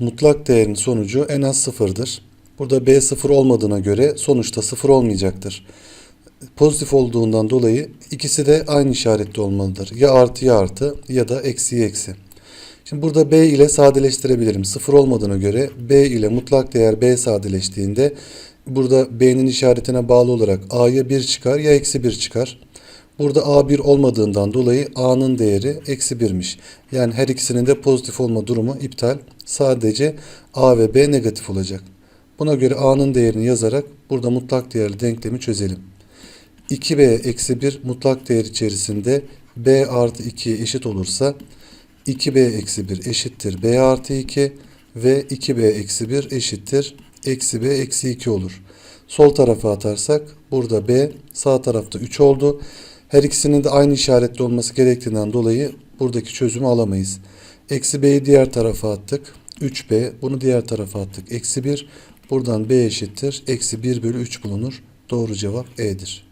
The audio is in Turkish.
mutlak değerin sonucu en az sıfırdır. Burada B sıfır olmadığına göre sonuçta sıfır olmayacaktır. Pozitif olduğundan dolayı ikisi de aynı işaretli olmalıdır. Ya artı ya artı ya da eksi eksi. Şimdi burada B ile sadeleştirebilirim. Sıfır olmadığına göre B ile mutlak değer B sadeleştiğinde burada B'nin işaretine bağlı olarak A'ya 1 çıkar ya eksi 1 çıkar. Burada A1 olmadığından dolayı A'nın değeri eksi 1'miş. Yani her ikisinin de pozitif olma durumu iptal. Sadece A ve B negatif olacak. Buna göre A'nın değerini yazarak burada mutlak değerli denklemi çözelim. 2B eksi 1 mutlak değer içerisinde B artı 2'ye eşit olursa 2B eksi 1 eşittir B artı 2 ve 2B eksi 1 eşittir eksi B eksi 2 olur. Sol tarafa atarsak burada B sağ tarafta 3 oldu. Her ikisinin de aynı işaretli olması gerektiğinden dolayı buradaki çözümü alamayız. Eksi B'yi diğer tarafa attık. 3B bunu diğer tarafa attık. Eksi 1 buradan B eşittir. Eksi 1 bölü 3 bulunur. Doğru cevap E'dir.